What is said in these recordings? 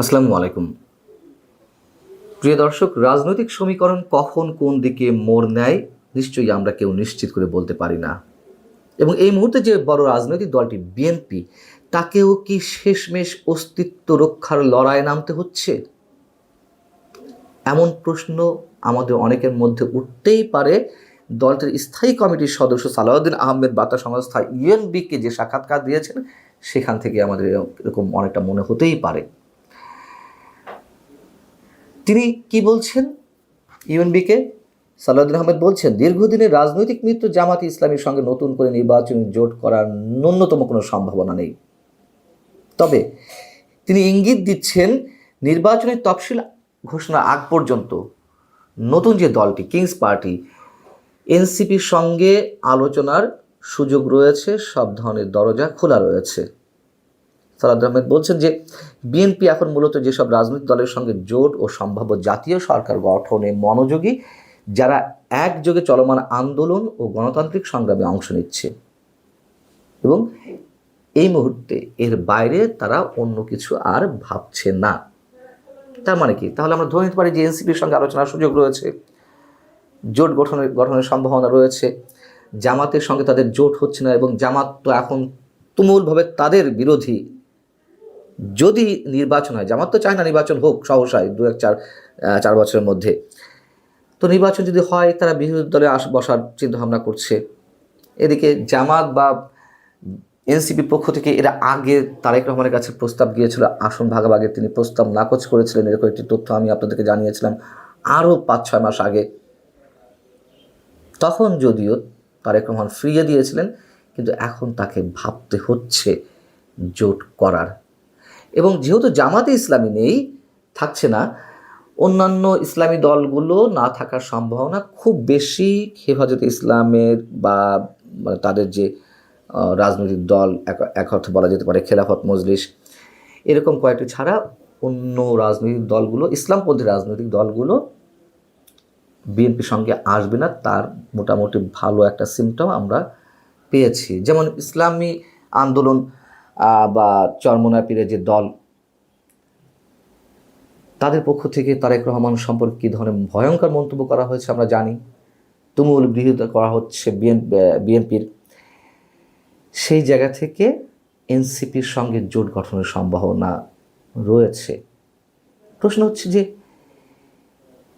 আসসালামু আলাইকুম। প্রিয় দর্শক, রাজনৈতিক সমীকরণ কখন কোন দিকে মোড় নেয়, নিশ্চয়ই আমরা কেউ নিশ্চিত করে বলতে পারি না। এবং এই মুহূর্তে যে বড় রাজনৈতিক দলটি, বিএনপি, তাকেও কি শেষমেশ অস্তিত্ব রক্ষার লড়াইয়ে নামতে হচ্ছে? এমন প্রশ্ন আমাদের অনেকের মধ্যে উঠতেই পারে। দলটির স্থায়ী কমিটির সদস্য সালাউদ্দিন আহমেদ বার্তা সংস্থা ইউএনবিকে যে সাক্ষাৎকার দিয়েছেন, সেখান থেকে আমাদের এরকম অনেকটা মনে হতেই পারে। তিনি কি বলছেন? ইউএনবিকে সালাউদ্দিন আহমেদ বলছেন, দীর্ঘদিনের রাজনৈতিক মিত্র জামাত ইসলামীর সঙ্গে নতুন করে নির্বাচনী জোট করার ন্যূনতম কোনো সম্ভাবনা নেই। তবে তিনি ইঙ্গিত দিচ্ছেন নির্বাচনের তফসিল ঘোষণা আগ পর্যন্ত নতুন যে দলটি কিংস পার্টি এনসিপির সঙ্গে আলোচনার সুযোগ রয়েছে, সব ধরনের দরজা খোলা রয়েছে। সালাদ আহমেদ বলছেন যে, বিএনপি এখন মূলত যেসব রাজনৈতিক দলের সঙ্গে জোট ও সম্ভাব্য জাতীয় সরকার গঠনে মনোযোগী, যারা একযোগে চলমান আন্দোলন ও গণতান্ত্রিক সংগ্রামে অংশ নিচ্ছে। এবং এই মুহূর্তে এর বাইরে তারা অন্য কিছু আর ভাবছে না। তার মানে কি? তাহলে আমরা ধরে নিতে পারি যে, এনসিপির সঙ্গে আলোচনার সুযোগ রয়েছে, জোট গঠনের গঠনের সম্ভাবনা রয়েছে, জামাতের সঙ্গে তাদের জোট হচ্ছে না এবং জামাত তো এখন তুমুলভাবে তাদের বিরোধী যদি নির্বাচন হয়, জামাত তো চায় না নির্বাচন হোক সহসায় দু এক চার চার বছরের মধ্যে। তো নির্বাচন যদি হয়, তারা বিরোধী দলে আস, বসার চিন্তাভাবনা করছে। এদিকে জামাত বা এনসিপির পক্ষ থেকে এরা আগে তারেক রহমানের কাছে প্রস্তাব গিয়েছিল, আসন ভাগাভাগের তিনি প্রস্তাব নাকচ করেছিলেন, এরকম একটি তথ্য আমি আপনাদেরকে জানিয়েছিলাম আরও পাঁচ, ছয় মাস আগে। তখন যদিও তারেক রহমান ফিরিয়ে দিয়েছিলেন, কিন্তু এখন তাকে ভাবতে হচ্ছে জোট করার এবং যেহেতু জামাতে ইসলামী নেই, থাকছে না, অন্যান্য ইসলামী দলগুলো না থাকার সম্ভাবনা খুব বেশি হেফাজতে ইসলামের বা মানে তাদের যে রাজনৈতিক দল এক- অর্থে বলা যেতে পারে খেলাফত মজলিস, এরকম কয়েকটি ছাড়া অন্য রাজনৈতিক দলগুলো, ইসলামপন্থী রাজনৈতিক দলগুলো বিএনপির সঙ্গে আসবে না, তার মোটামুটি ভালো একটা সিমটম আমরা পেয়েছি। যেমন ইসলামী আন্দোলন বা চরমোনা পীরের যে দল, তাদের পক্ষ থেকে তারেক রহমান সম্পর্কে কী ধরনের ভয়ঙ্কর মন্তব্য করা হয়েছে আমরা জানি। তুমুল গৃহীত করা হচ্ছে বিএন বিএনপির। সেই জায়গা থেকে এনসিপির সঙ্গে জোট গঠনের সম্ভাবনা রয়েছে। প্রশ্ন হচ্ছে যে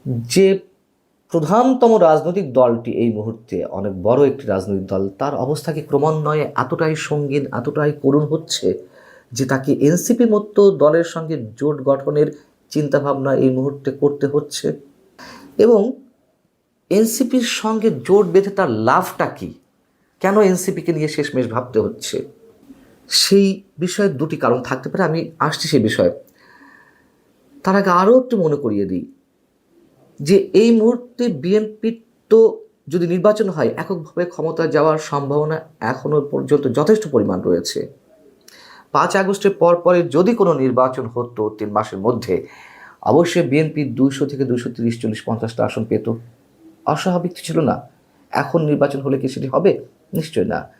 যে প্রধানতম রাজনৈতিক দলটি এই মুহূর্তে অনেক বড় একটি রাজনৈতিক দল। তার অবস্থা কি ক্রমান্বয়ে এতটাই সঙ্গীন, এতটাই করুণ হচ্ছে যে তাকে এনসিপি মতো দলের সঙ্গে জোট গঠনের চিন্তাভাবনা এই মুহূর্তে করতে হচ্ছে। এবং এনসিপির সঙ্গে জোট বেঁধে তার লাভটা কি? কেন এনসিপিকে নিয়ে শেষমেশ ভাবতে হচ্ছে? সেই বিষয়ে দুটি কারণ থাকতে পারে, আমি আসছি সেই বিষয়ে। তার আগে আরও একটু মনে করিয়ে দিই। যে এই মুহূর্তে বিএনপির তো যদি নির্বাচন হয়, এককভাবে ক্ষমতায় যাওয়ার সম্ভাবনা এখনও পর্যন্ত যথেষ্ট পরিমাণ রয়েছে। পাঁচ আগস্টের পর পরে যদি কোনো নির্বাচন হতো তিন মাসের মধ্যে, অবশ্যই বিএনপি দুইশো থেকে দুইশো তিরিশ, চল্লিশ, পঞ্চাশটা আসন পেত। অস্বাভাবিক ছিল না। এখন নির্বাচন হলে কি সেটি হবে? নিশ্চয় না।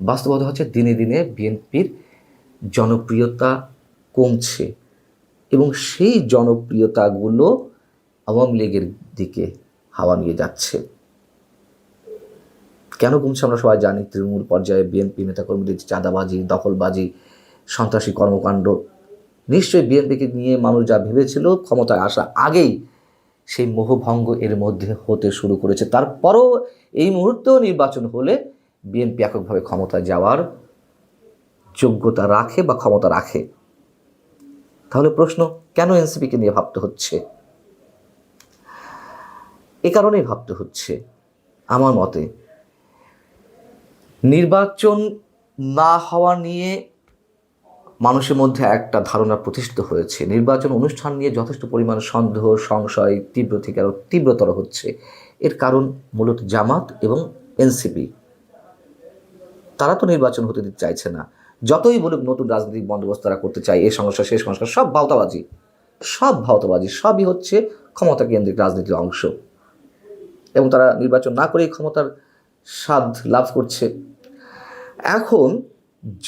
বাস্তবতা হচ্ছে দিনে দিনে বিএনপির জনপ্রিয়তা কমছে এবং সেই জনপ্রিয়তাগুলো আওয়ামী লীগের দিকে হাওয়া নিয়ে যাচ্ছে। কেন কমছে আমরা সবাই জানি? তৃণমূল পর্যায়ে বিএনপি নেতাকর্মীদের চাঁদাবাজি, দখলবাজি, সন্ত্রাসী কর্মকাণ্ড। নিশ্চয়ই বিএনপিকে নিয়ে মানুষ যা ভেবেছিল ক্ষমতায় আসা আগেই সেই মোহভঙ্গ এর মধ্যে হতে শুরু করেছে। তারপরও এই মুহূর্তেও নির্বাচন হলে বিএনপি এককভাবে ক্ষমতায় যাওয়ার যোগ্যতা রাখে বা ক্ষমতা রাখে? তাহলে প্রশ্ন, কেন এনসিপিকে নিয়ে ভাবতে হচ্ছে? এ কারণেই ভাবতে হচ্ছে আমার মতে। নির্বাচন না হওয়া নিয়ে মানুষের মধ্যে একটা ধারণা প্রতিষ্ঠিত হয়েছে। নির্বাচন অনুষ্ঠান নিয়ে যথেষ্ট পরিমাণ সন্দেহ, সংশয়, তীব্র থেকে আরও তীব্রতর হচ্ছে। এর কারণ মূলত জামাত এবং এনসিপি। তারা তো নির্বাচন হতে দিতে চাইছে না। যতই বলুক নতুন রাজনৈতিক বন্দোবস্ত তারা করতে চায়, এ সংস্কার সেই সংস্কার, সব ভাওতাবাজি। সব ভাওতাবাজি, সবই হচ্ছে ক্ষমতা কেন্দ্রিক রাজনীতির অংশ। এবং তারা নির্বাচন না করেই ক্ষমতার স্বাদ লাভ করছে। এখন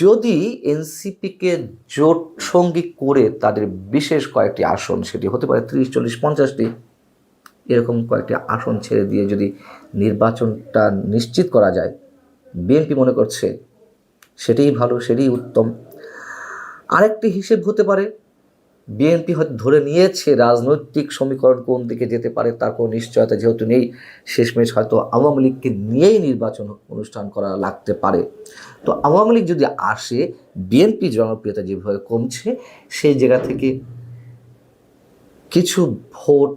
যদি এনসিপিকে জোট সঙ্গী করে তাদের বিশেষ কয়েকটি আসন, সেটি হতে পারে তিরিশ, চল্লিশ, পঞ্চাশটি, এরকম কয়েকটি আসন ছেড়ে দিয়ে যদি নির্বাচনটা নিশ্চিত করা যায়, বিএনপি মনে করছে সেটাই ভালো, সেটাই উত্তম। আরেকটি হিসেব হতে পারে বিএনপি হয়তো ধরে নিয়েছে রাজনৈতিক সমীকরণ কোন দিকে যেতে পারে তার কোনো নিশ্চয়তা যেহেতু নেই, শেষমেশ হয়তো আওয়ামী লীগকে নিয়েই নির্বাচন অনুষ্ঠান করা লাগতে পারে। তো আওয়ামী লীগ যদি আসে, বিএনপি জনপ্রিয়তা যেভাবে কমছে, সেই জায়গা থেকে কিছু ভোট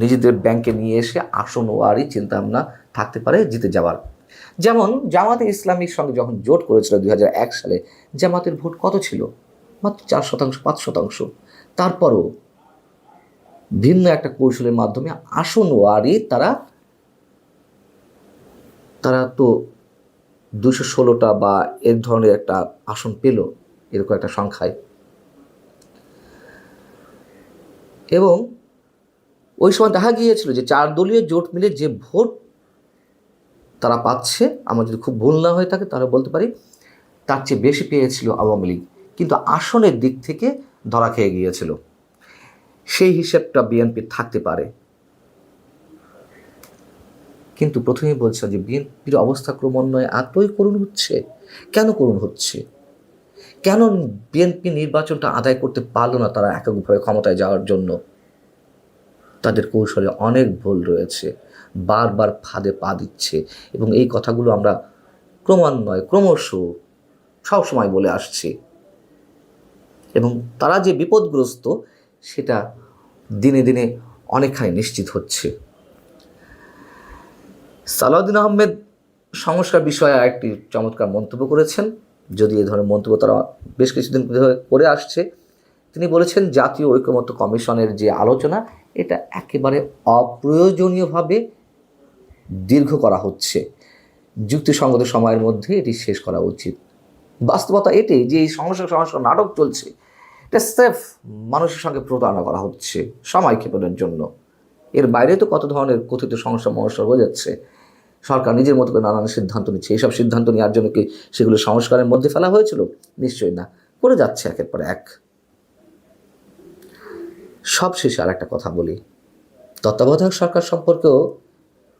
নিজেদের ব্যাংকে নিয়ে এসে আসন ওয়ারই চিন্তাভাবনা থাকতে পারে জিতে যাওয়ার। যেমন জামাতে ইসলামীর সঙ্গে যখন জোট করেছিল দুই হাজার এক সালে, জামাতের ভোট কত ছিল? মাত্র চার শতাংশ, পাঁচ শতাংশ। তারপরও ভিন্ন একটা কৌশলের মাধ্যমে আসন ওয়ারি তারা তারা তো দুশো ষোলোটা বা এর ধরনের একটা আসন পেল এরকম একটা সংখ্যায়। এবং ওই সময় দেখা গিয়েছিল যে চার দলীয় জোট মিলে যে ভোট তারা পাচ্ছে, আমার যদি খুব ভুল না হয়ে থাকে তাহলে বলতে পারি, তার চেয়ে বেশি পেয়েছিল আওয়ামী লীগ। কিন্তু আসনের দিক থেকে ধরা খেয়ে গিয়েছিল। সেই হিসেবটা বিএনপি থাকতে পারে। কিন্তু প্রথমেই বলছে যে বিএনপির অবস্থা ক্রমান্বয়ে এতই করুণ হচ্ছে। কেন করুণ হচ্ছে? কেন বিএনপি নির্বাচনটা আদায় করতে পারল না তারা এককভাবে ক্ষমতায় যাওয়ার জন্য? তাদের কৌশলে অনেক ভুল রয়েছে। বারবার ফাঁদে পা দিচ্ছে এবং এই কথাগুলো আমরা ক্রমান্বয়ে, ক্রমশ সবসময় বলে আসছি। এবং তারা যে বিপদগ্রস্ত, সেটা দিনে দিনে অনেকখানি নিশ্চিত হচ্ছে। সালাউদ্দিন আহমেদ সংস্কার বিষয়ে একটি চমৎকার মন্তব্য করেছেন। যদি এ ধরনের মন্তব্য তারা বেশ কিছুদিন করে আসছে, তিনি বলেছেন, জাতীয় ঐক্যমত্য কমিশনের যে আলোচনা, এটা একেবারে অপ্রয়োজনীয়ভাবে দীর্ঘ করা হচ্ছে। যুক্তিসঙ্গত সময়ের মধ্যে এটি শেষ করা উচিত। বাস্তবতা এটাই যে এই সংস্কার সংস্কার নাটক চলছে এটা সেফ মানুষের সঙ্গে প্রতারণা করা হচ্ছে সময় ক্ষেপণের জন্য। এর বাইরে তো কত ধরনের কথিত সমস্যা মনস্কার হয়ে যাচ্ছে। সরকার নিজের মতো করে নানান সিদ্ধান্ত নিচ্ছে। এইসব সিদ্ধান্ত নেওয়ার জন্য কি সেগুলো সংস্কারের মধ্যে ফেলা হয়েছিল? নিশ্চয়ই না। করে যাচ্ছে একের পর এক। সব শেষে আর একটা কথা বলি। তত্ত্বাবধায়ক সরকার সম্পর্কেও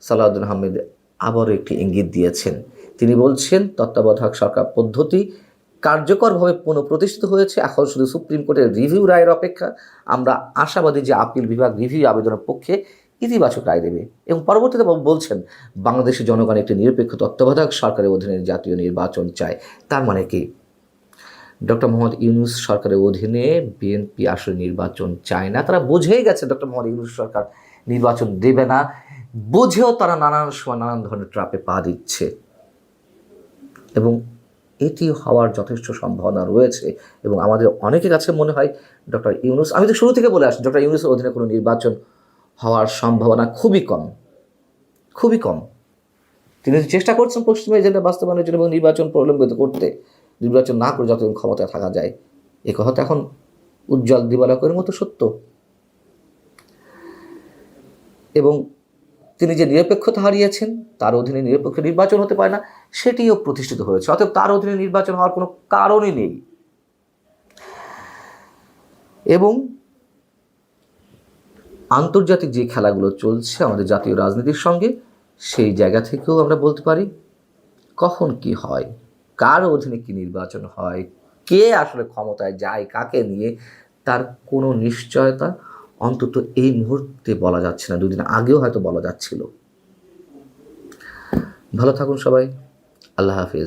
সালাউদ্দিন আহমেদ আবারও একটি ইঙ্গিত দিয়েছেন। তিনি বলছেন, তত্ত্বাবধায়ক সরকার পদ্ধতি কার্যকরভাবে পুনঃপ্রতিষ্ঠিত হয়েছে। এখন শুধু সুপ্রিম কোর্টের রিভিউ রায়ের অপেক্ষা। আমরা আশাবাদী যে আপিল বিভাগ রিভিউ আবেদনের পক্ষে ইতিবাচক রায় দেবে। এবং পরবর্তীতে বলছেন, বাংলাদেশের জনগণ একটি নিরপেক্ষ তত্ত্বাবধায়ক সরকারের অধীনে জাতীয় নির্বাচন চায়। তার মানে কি? ডক্টর মোহাম্মদ ইউনুস সরকারের অধীনে বিএনপি আসলে নির্বাচন চায় না। তারা বুঝেই গেছে ডক্টর মোহাম্মদ ইউনুস সরকার নির্বাচন দেবে না। বুঝেও তারা নানান সময় নানান ধরনের ট্রাপে পা দিচ্ছে। এবং এটি হওয়ার যথেষ্ট সম্ভাবনা রয়েছে এবং আমাদের অনেকের কাছে মনে হয় ডক্টর ইউনুস, আমি তো শুরু থেকে বলে আসছি, ডক্টর ইউনুসের অধীনে কোনো নির্বাচন হওয়ার সম্ভাবনা খুবই কম খুবই কম। তিনি চেষ্টা করছেন পশ্চিম এজেন্ডা বাস্তবায়নের জন্য এবং নির্বাচন প্রলম্বিত করতে, নির্বাচন না করে যতদিন ক্ষমতায় থাকা যায়। এ কথা তো এখন উজ্জ্বল দিবালকের মতো সত্য। এবং তিনি যে নিরপেক্ষতা হারিয়েছেন, তার অধীনে নিরপেক্ষ নির্বাচন হতে পারে না, সেটিও প্রতিষ্ঠিত হয়েছে। অতএব তার অধীনে নির্বাচন হওয়ার কোনো কারণই নেই। এবং আন্তর্জাতিক যে খেলাগুলো চলছে আমাদের জাতীয় রাজনীতির সঙ্গে, সেই জায়গা থেকেও আমরা বলতে পারি, কখন কি হয়, কার অধীনে কি নির্বাচন হয়, কে আসলে ক্ষমতায় যায়, কাকে নিয়ে, তার কোনো নিশ্চয়তা অন্তত এই মুহূর্তে বলা যাচ্ছে না, দুদিন আগেও হয়তো বলা যাচ্ছিল। ভালো থাকুন সবাই, আল্লাহ হাফিজ।